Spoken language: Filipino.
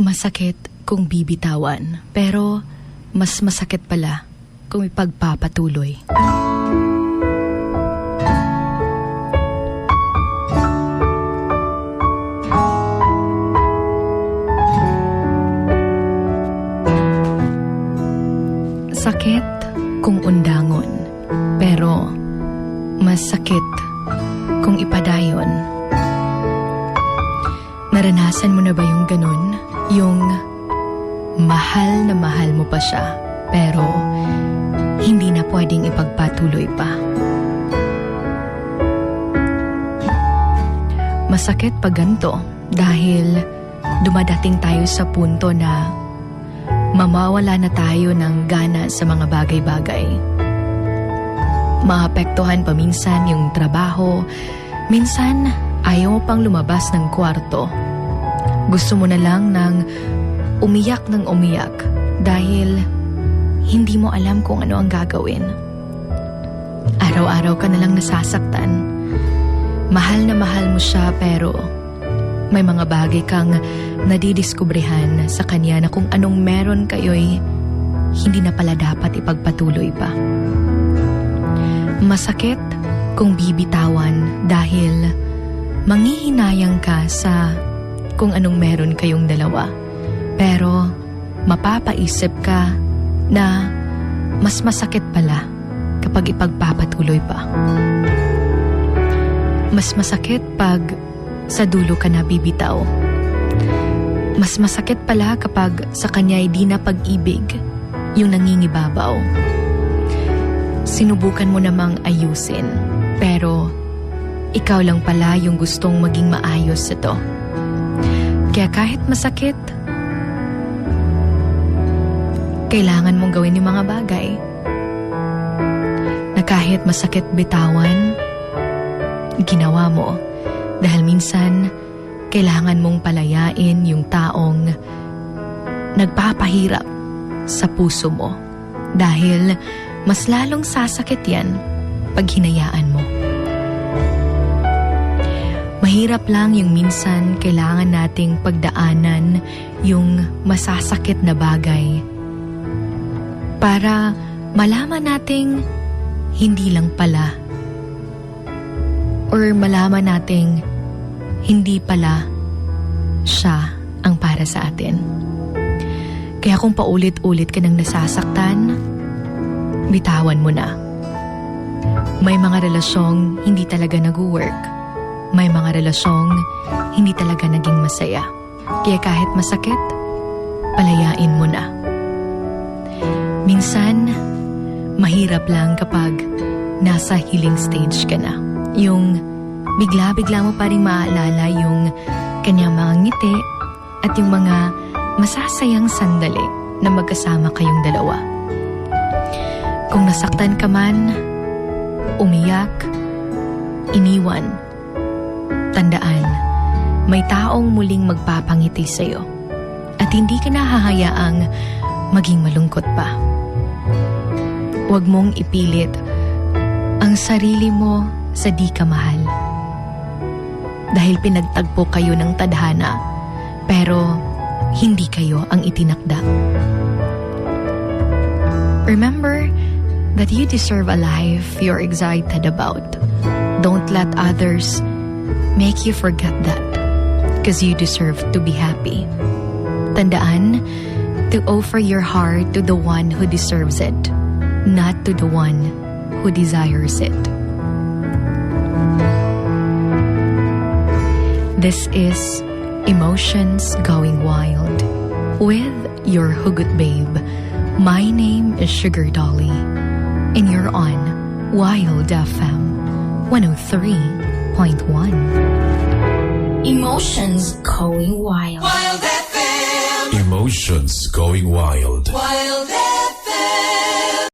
Masakit kung bibitawan, pero mas masakit pala kung ipagpapatuloy. Sakit kung undangon, pero mas sakit kung ipadayon. Naranasan mo na ba yung ganun? Yung mahal na mahal mo pa siya, pero hindi na pwedeng ipagpatuloy pa. Masakit pag ganito dahil dumadating tayo sa punto na mamawala na tayo ng gana sa mga bagay-bagay. Maapektuhan pa minsan yung trabaho, minsan ayaw pang lumabas ng kwarto. Gusto mo na lang ng umiyak ng umiyak dahil hindi mo alam kung ano ang gagawin. Araw-araw ka na lang nasasaktan. Mahal na mahal mo siya pero may mga bagay kang nadidiskubrehan sa kanya na kung anong meron kayo'y hindi na pala dapat ipagpatuloy pa. Masakit kung bibitawan dahil manghihinayang ka sa kung anong meron kayong dalawa. Pero mapapaisip ka na mas masakit pala kapag ipagpapatuloy pa. Mas masakit pag sa dulo ka na bibitaw. Mas masakit pala kapag sa kanya ay di na pag-ibig yung nangingibabaw. Sinubukan mo namang ayusin, pero ikaw lang pala yung gustong maging maayos ito. Kaya kahit masakit, kailangan mong gawin yung mga bagay. Na kahit masakit bitawan, ginawa mo dahil minsan kailangan mong palayain yung taong nagpapahirap sa puso mo dahil mas lalong sasakit yan pag hinayaan mo. Mahirap lang yung minsan kailangan nating pagdaanan yung masasakit na bagay para malaman nating hindi lang pala or malaman nating hindi pala siya ang para sa atin. Kaya kung paulit-ulit ka nang nasasaktan, bitawan mo na. May mga relasyong hindi talaga nag-work. May mga relasyong hindi talaga naging masaya. Kaya kahit masakit, palayain mo na. Minsan, mahirap lang kapag nasa healing stage ka na. Yung bigla-bigla mo pa rin maaalala yung kanyang mga ngiti at yung mga masasayang sandali na magkasama kayong dalawa. Kung nasaktan ka man, umiyak, iniwan, tandaan, may taong muling magpapangiti sa'yo at hindi ka nahahayaang maging malungkot pa. Huwag mong ipilit ang sarili mo sa di ka mahal. Dahil pinagtagpo kayo ng tadhana, pero hindi kayo ang itinakda. Remember that you deserve a life you're excited about. Don't let others make you forget that because you deserve to be happy. Tandaan to offer your heart to the one who deserves it, not to the one who desires it. This is Emotions Going Wild with your Hugot Babe. My name is Sugar Dolly, and you're on Wild FM 103.1. Emotions going wild. Emotions going wild. Wild